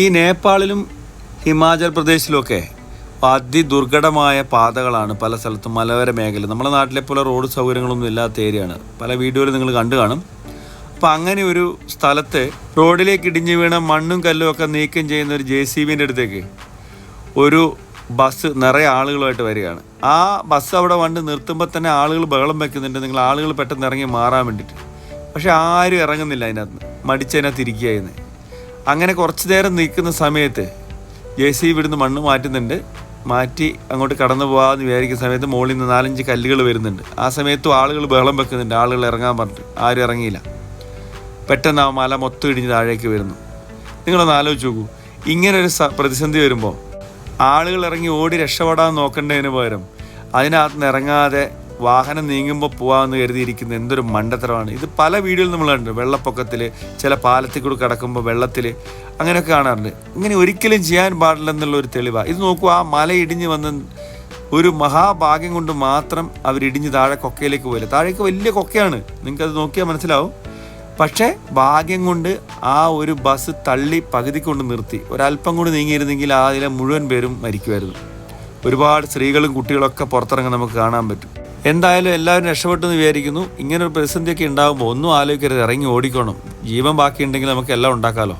ഈ നേപ്പാളിലും ഹിമാചൽ പ്രദേശിലുമൊക്കെ അതിദുർഘടമായ പാതകളാണ് പല സ്ഥലത്തും മലയോര മേഖല നമ്മുടെ നാട്ടിലെ പോലെ റോഡ് സൗകര്യങ്ങളൊന്നും ഇല്ലാത്ത ഏരിയയാണ്. പല വീഡിയോയിൽ നിങ്ങൾ കണ്ടു കാണും. അപ്പം അങ്ങനെ ഒരു സ്ഥലത്ത് റോഡിലേക്ക് ഇടിഞ്ഞു വീണ മണ്ണും കല്ലും ഒക്കെ നീക്കം ചെയ്യുന്ന ഒരു ജെ സി ബിന്റെ അടുത്തേക്ക് ഒരു ബസ് നിറയെ ആളുകളുമായിട്ട് വരികയാണ്. ആ ബസ് അവിടെ വണ്ട് നിർത്തുമ്പോൾ തന്നെ ആളുകൾ ബഹളം വെക്കുന്നുണ്ട്. നിങ്ങൾ ആളുകൾ പെട്ടെന്ന് ഇറങ്ങി മാറാൻ വേണ്ടിയിട്ട്. പക്ഷെ ആരും ഇറങ്ങുന്നില്ല അതിനകത്ത്. മടിച്ചതിനകത്ത് ഇരിക്കുകയായിരുന്നു അങ്ങനെ കുറച്ച് നേരം നിൽക്കുന്ന സമയത്ത് ജെ സി ഇവിടുന്ന് മണ്ണ് മാറ്റുന്നുണ്ട്. മാറ്റി അങ്ങോട്ട് കടന്നു പോകാമെന്ന് വിചാരിക്കുന്ന സമയത്ത് മുകളിൽ നിന്ന് നാലഞ്ച് കല്ലുകൾ വരുന്നുണ്ട്. ആ സമയത്തും ആളുകൾ ബഹളം വെക്കുന്നുണ്ട്. ആളുകൾ ഇറങ്ങാൻ പറഞ്ഞിട്ട്. ആരും ഇറങ്ങിയില്ല. പെട്ടെന്ന് ആ മല മൊത്തം ഇടിഞ്ഞ് താഴേക്ക് വരുന്നു. നിങ്ങളൊന്ന് ആലോചിച്ച് നോക്കൂ. ഇങ്ങനെ ഒരു പ്രതിസന്ധി വരുമ്പോൾ ആളുകൾ ഇറങ്ങി ഓടി രക്ഷപ്പെടാൻ നോക്കേണ്ടതിന് പകരം അതിനകത്ത് നിന്ന് ഇറങ്ങാതെ വാഹനം നീങ്ങുമ്പോൾ പോകാമെന്ന് കരുതിയിരിക്കുന്ന എന്തൊരു മണ്ടത്തരമാണ്. ഇത് പല വീഡിയോയിൽ നമ്മൾ കണ്ടിട്ടുണ്ട്. വെള്ളപ്പൊക്കത്തിൽ ചില പാലത്തിൽ കൂടെ കിടക്കുമ്പോൾ വെള്ളത്തിൽ അങ്ങനെയൊക്കെ കാണാറുണ്ട്. ഇങ്ങനെ ഒരിക്കലും ചെയ്യാൻ പാടില്ലെന്നുള്ള ഒരു തെളിവാണ് ഇത് നോക്കൂ ആ മല ഇടിഞ്ഞ് വന്ന് ഒരു മഹാഭാഗ്യം കൊണ്ട് മാത്രം അവരിടിഞ്ഞ് താഴെ കൊക്കയിലേക്ക് പോയില്ല? താഴേക്ക് വലിയ കൊക്കയാണ്. നിങ്ങൾക്കത് നോക്കിയാൽ മനസ്സിലാവും. പക്ഷേ ഭാഗ്യം കൊണ്ട് ആ ഒരു ബസ് തള്ളി പകുതി കൊണ്ട് നിർത്തി. ഒരല്പം കൂടി നീങ്ങിയിരുന്നെങ്കിൽ അതിലെ മുഴുവൻ പേരും മരിക്കുമായിരുന്നു. ഒരുപാട് സ്ത്രീകളും കുട്ടികളൊക്കെ പുറത്തിറങ്ങാൻ നമുക്ക് കാണാൻ പറ്റും. എന്തായാലും എല്ലാവരും രക്ഷപ്പെട്ടു എന്ന് വിചാരിക്കുന്നു. ഇങ്ങനൊരു പ്രതിസന്ധിയൊക്കെ ഉണ്ടാകുമ്പോൾ ഒന്നും ആലോചിക്കരുത്. ഇറങ്ങി ഓടിക്കണം. ജീവൻ ബാക്കിയുണ്ടെങ്കിൽ നമുക്ക് എല്ലാം ഉണ്ടാക്കാമല്ലോ